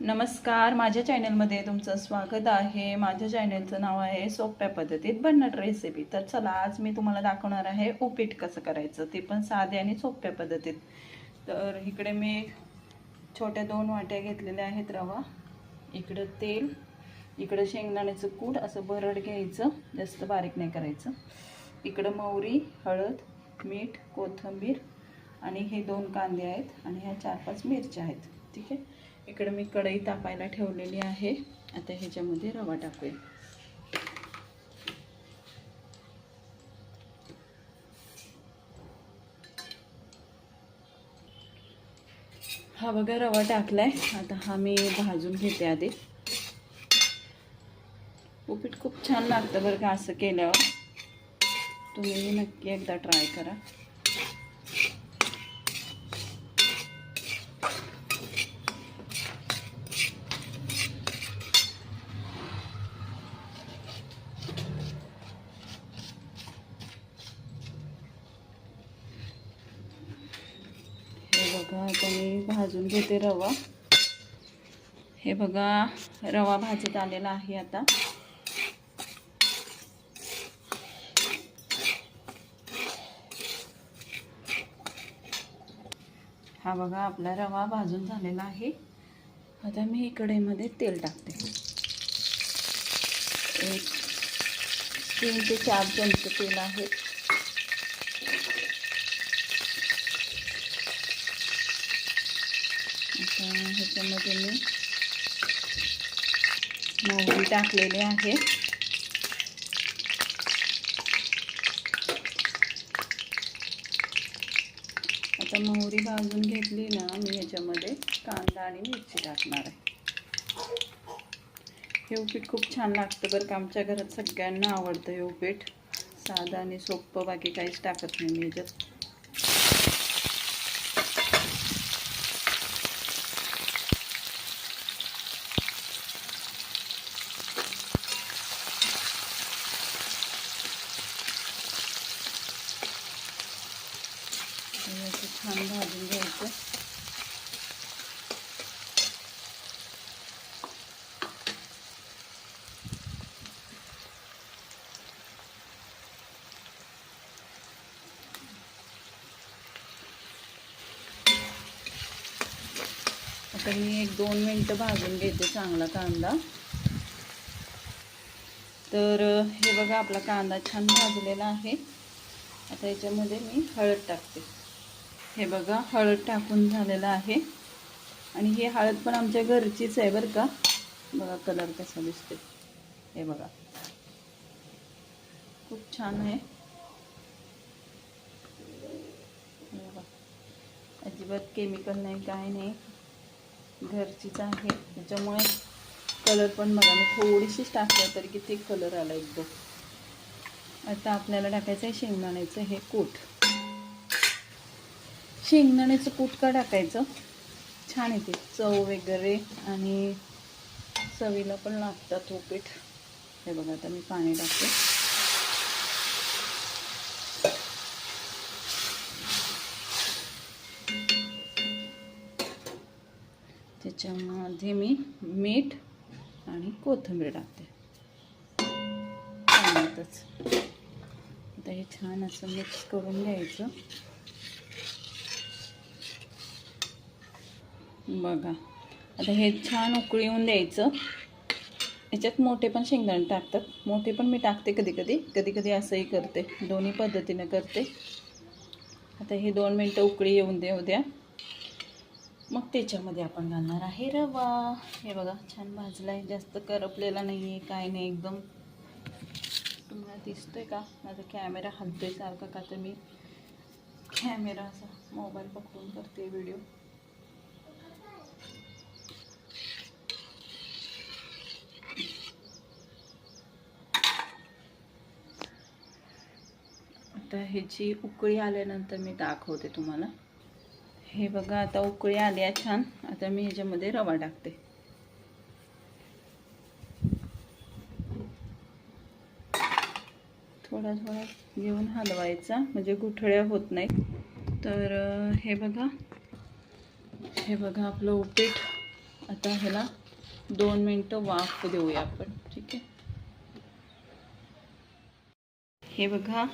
नमस्कार. माझ्या चॅनलमध्ये तुमचं स्वागत आहे. माझ्या चॅनलचं नाव आहे सोप्या पद्धतीत भन्नाट रेसिपी तर चला आज मी तुम्हाला दाखवणार आहे उपीट कसं करायचं ते पण साधे आणि सोप्या पद्धतीत. तर इकडे मी छोट्या दोन वाट्या घेतलेल्या आहेत रवा. इकडं तेल इकडं शेंगदाण्याचं कूट असं भरड घ्यायचं जास्त बारीक नाही करायचं. इकडं मोहरी हळद मीठ कोथिंबीर आणि हे दोन कांदे आहेत आणि ह्या चार पाच मिरच्या आहेत. ठीक आहे? इकडे मी कढई तापायला ठेवलेली आहे. आता ह्याच्यामध्ये रवा टाकूया. हा बघा रवा टाकलाय. आता हा मी भाजून घेते आधी. उपीट खूप छान लागतं बरं का असं केल्यावर. तुम्ही नक्की एकदा ट्राय करा हे बघा आता मी भाजून घेते रवा. हे बघा रवा भाजत आलेला आहे आता. हा बघा आपला रवा भाजून झालेला आहे. आता मी कढईमध्ये तेल टाकते. एक तीन ते चार चमचे तेल आहे आता ह्याच्यामध्ये मी मोहरी टाकलेली आहे. आता मोहरी भाजून घेतली ना मी ह्याच्यामध्ये कांदा आणि मिरची टाकणार आहे. हे उपीट खूप छान लागतं बरं का आमच्या घरात सगळ्यांना आवडतं हे उपीट. साधं आणि सोपं बाकी काहीच टाकत नाही मी ह्याच्यात आणि असं छान भाजून घ्यायचं. आता मी एक दोन मिनटं भाजून घेते चांगला कांदा. तर हे बघा आपला कांदा छान भाजलेला आहे. आता याच्यामध्ये मी हळद टाकते. हे बघा हळद टाकून झालेलं आहे. आणि ही हळद पण आमच्या घरचीच आहे बरं का. बघा कलर कसा दिसते हे बघा. खूप छान आहे. हे बघा. अजिबात केमिकल नाही काय नाही. घरचीच आहे. त्याच्यामुळे कलर पण बघा मी थोडीशीच टाकलं तरी किती कलर आला एकदम आता आपल्याला टाकायचं आहे शेंगदाण्याचं हे कोट. शेंगदाण्याचं कूट का टाकायचं? छान येते. चव वगैरे आणि चवीला पण लागतात उपीट. हे बघा आता मी पाणी टाकते. त्याच्यामध्ये मी मीठ आणि कोथिंबीर टाकते. पाण्यातच. आता हे छान असं मिक्स करून घ्यायचं. बघा. आता हे छान उकळी येऊन द्यायचं. याच्यात मोठे पण शेंगदाणे टाकतात. मोठे पण मी टाकते कधी कधी. कधी कधी असंही करते. दोन्ही पद्धतीनं करते. आता हे दोन मिनटं उकळी येऊन देऊ द्या. मग त्याच्यामध्ये आपण घालणार आहे रवा. हे बघा छान भाजला आहे जास्त करपलेला नाही आहे काय नाही एकदम. तुम्हाला दिसतोय का? माझा कॅमेरा हलतोय सारखा का तर मी कॅमेरा असा मोबाईल पकडून करते व्हिडिओ. आता ह्याची उकळी आल्यानंतर मी दाखवते तुम्हाला. हे बघा आता उकळी आली आहे छान. आता मी ह्याच्यामध्ये रवा टाकते. थोडा थोडा घेऊन हलवायचा म्हणजे गुठळ्या होत नाहीत. तर हे बघा. हे बघा आपलं उपीट. आता ह्याला दोन मिनटं वाफ देऊया आपण. ठीक आहे? हे बघा.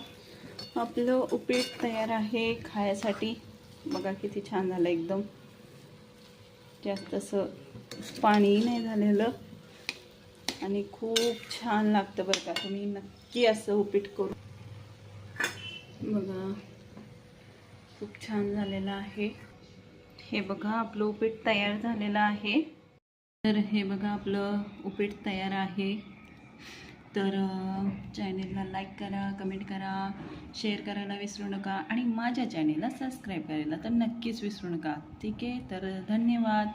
आपलं उपीट तयार आहे खायसाठी. बघा किती छान झालं एकदम. जास्त असं पाणी नाही झालेलं. आणि खूप छान लागतं बरं का. तुम्ही नक्की असं उपीट करू बघा खूप छान झालेलं आहे. हे बघा आपलं उपीट तयार झालेलं आहे. तर हे बघा आपलं उपीट तयार आहे. तर चॅनेलला लाईक करा कमेंट करा शेअर करायला विसरू नका आणि माझ्या चॅनेलला सबस्क्राईब करायला तर नक्कीच विसरू नका. ठीक आहे? तर धन्यवाद.